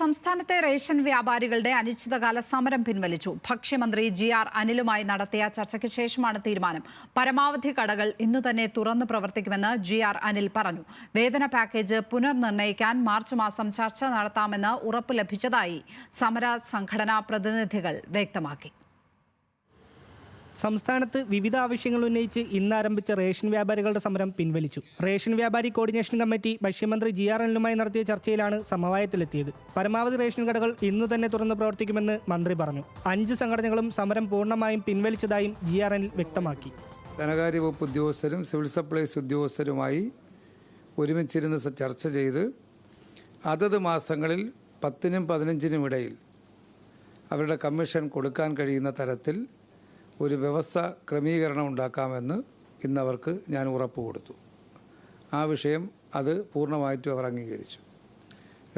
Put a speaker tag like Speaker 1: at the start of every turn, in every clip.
Speaker 1: സംസ്ഥാനത്തെ റേഷൻ വ്യാപാരികളുടെ അനിശ്ചിതകാല സമരം പിൻവലിച്ചു. ഭക്ഷ്യമന്ത്രി ജി ആർ അനിലുമായി നടത്തിയ ചർച്ചയ്ക്ക് ശേഷമാണ് തീരുമാനം. പരമാവധി കടകൾ ഇന്നു തന്നെ തുറന്നു പ്രവർത്തിക്കുമെന്ന് ജി ആർ അനിൽ പറഞ്ഞു. വേതന പാക്കേജ് പുനർനിർണയിക്കാൻ മാർച്ച് മാസം ചർച്ച നടത്താമെന്ന് ഉറപ്പ് ലഭിച്ചതായി സമര സംഘടനാ പ്രതിനിധികൾ വ്യക്തമാക്കി.
Speaker 2: സംസ്ഥാനത്ത് വിവിധ ആവശ്യങ്ങൾ ഉന്നയിച്ച് ഇന്ന് ആരംഭിച്ച റേഷൻ വ്യാപാരികളുടെ സമരം പിൻവലിച്ചു. റേഷൻ വ്യാപാരി കോർഡിനേഷൻ കമ്മിറ്റി ഭക്ഷ്യമന്ത്രി ജി ആർ അനിലുമായി നടത്തിയ ചർച്ചയിലാണ് സമവായത്തിലെത്തിയത്. പരമാവധി റേഷൻ കടകൾ ഇന്നു തന്നെ തുറന്ന് പ്രവർത്തിക്കുമെന്ന് മന്ത്രി പറഞ്ഞു. അഞ്ച് സംഘടനകളും സമരം പൂർണമായും പിൻവലിച്ചതായും ജി ആർ അനിൽ വ്യക്തമാക്കി.
Speaker 3: ധനകാര്യ വകുപ്പ് ഉദ്യോഗസ്ഥരും സിവിൽ സപ്ലൈസ് ഉദ്യോഗസ്ഥരുമായി ഒരുമിച്ചിരുന്ന് ചർച്ച ചെയ്ത് അതത് മാസങ്ങളിൽ പത്തിനും പതിനഞ്ചിനും ഇടയിൽ അവരുടെ കമ്മീഷൻ കൊടുക്കാൻ കഴിയുന്ന തരത്തിൽ ഒരു വ്യവസ്ഥ ക്രമീകരണം ഉണ്ടാക്കാമെന്ന് ഇന്നവർക്ക് ഞാൻ ഉറപ്പ് കൊടുത്തു. ആ വിഷയം അത് പൂർണമായിട്ടും അവർ അംഗീകരിച്ചു.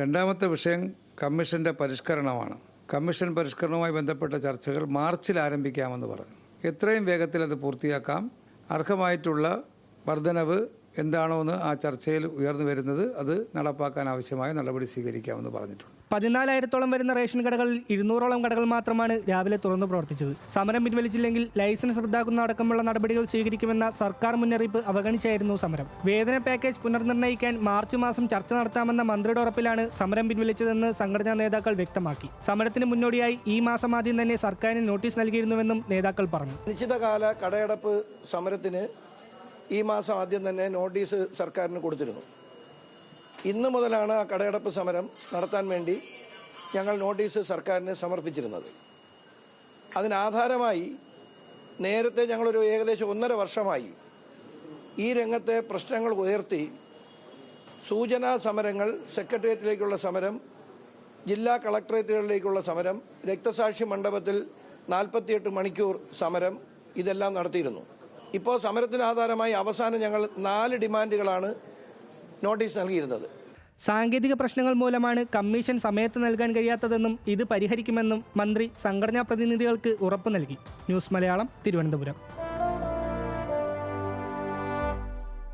Speaker 3: രണ്ടാമത്തെ വിഷയം കമ്മീഷന്റെ പരിഷ്കരണമാണ്. കമ്മീഷൻ പരിഷ്കരണവുമായി ബന്ധപ്പെട്ട ചർച്ചകൾ മാർച്ചിൽ ആരംഭിക്കാമെന്ന് പറഞ്ഞു. എത്രയും വേഗത്തിൽ അത് പൂർത്തിയാക്കാം. അർഹമായിട്ടുള്ള വർധനവ് എന്താണോ എന്ന് ആ ചർച്ചയിൽ ഉയർന്നു വരുന്നത് അത് നടപ്പാക്കാൻ ആവശ്യമായ നടപടി സ്വീകരിക്കാമെന്ന് പറഞ്ഞിട്ടുണ്ട്.
Speaker 2: പതിനാലായിരത്തോളം വരുന്ന റേഷൻ കടകളിൽ ഇരുന്നൂറോളം കടകൾ മാത്രമാണ് രാവിലെ തുറന്നു പ്രവർത്തിച്ചത്. സമരം പിൻവലിച്ചില്ലെങ്കിൽ ലൈസൻസ് റദ്ദാക്കുന്ന അടക്കമുള്ള നടപടികൾ സ്വീകരിക്കുമെന്ന സർക്കാർ മുന്നറിയിപ്പ് അവഗണിച്ചായിരുന്നു സമരം. വേതന പാക്കേജ് പുനർനിർണയിക്കാൻ മാർച്ച് മാസം ചർച്ച നടത്താമെന്ന മന്ത്രിയുടെ ഉറപ്പിലാണ് സമരം പിൻവലിച്ചതെന്ന് സംഘടനാ നേതാക്കൾ വ്യക്തമാക്കി. സമരത്തിന് മുന്നോടിയായി ഈ മാസം ആദ്യം തന്നെ സർക്കാരിന് നോട്ടീസ് നൽകിയിരുന്നുവെന്നും നേതാക്കൾ പറഞ്ഞു.
Speaker 4: നിശ്ചിതകാല കടയടപ്പ് സമരത്തിന് ഈ മാസം ആദ്യം തന്നെ നോട്ടീസ് സർക്കാരിന് കൊടുത്തിരുന്നു. ഇന്ന് മുതലാണ് ആ കടയടപ്പ് സമരം നടത്താൻ വേണ്ടി ഞങ്ങൾ നോട്ടീസ് സർക്കാരിന് സമർപ്പിച്ചിരുന്നത്. അതിനാധാരമായി നേരത്തെ ഞങ്ങളൊരു ഏകദേശം ഒന്നര വർഷമായി ഈ രംഗത്തെ പ്രശ്നങ്ങൾ ഉയർത്തി സൂചനാ സമരങ്ങൾ സെക്രട്ടേറിയറ്റിലേക്കുള്ള സമരം ജില്ലാ കളക്ടറേറ്റുകളിലേക്കുള്ള സമരം രക്തസാക്ഷി മണ്ഡപത്തിൽ നാൽപ്പത്തിയെട്ട് മണിക്കൂർ സമരം ഇതെല്ലാം നടത്തിയിരുന്നു. ഇപ്പോൾ സമരത്തിന് ആധാരമായി അവസാനം ഞങ്ങൾ നാല് ഡിമാൻഡുകളാണ് നോട്ടീസ് നൽകിയിരുന്നത്.
Speaker 2: സാങ്കേതിക പ്രശ്നങ്ങൾ മൂലമാണ് കമ്മീഷൻ സമയത്ത് നൽകാൻ കഴിയാത്തതെന്നും ഇത് പരിഹരിക്കുമെന്നും മന്ത്രി സംഘടനാ പ്രതിനിധികൾക്ക് ഉറപ്പ് നൽകി. ന്യൂസ് മലയാളം തിരുവനന്തപുരം.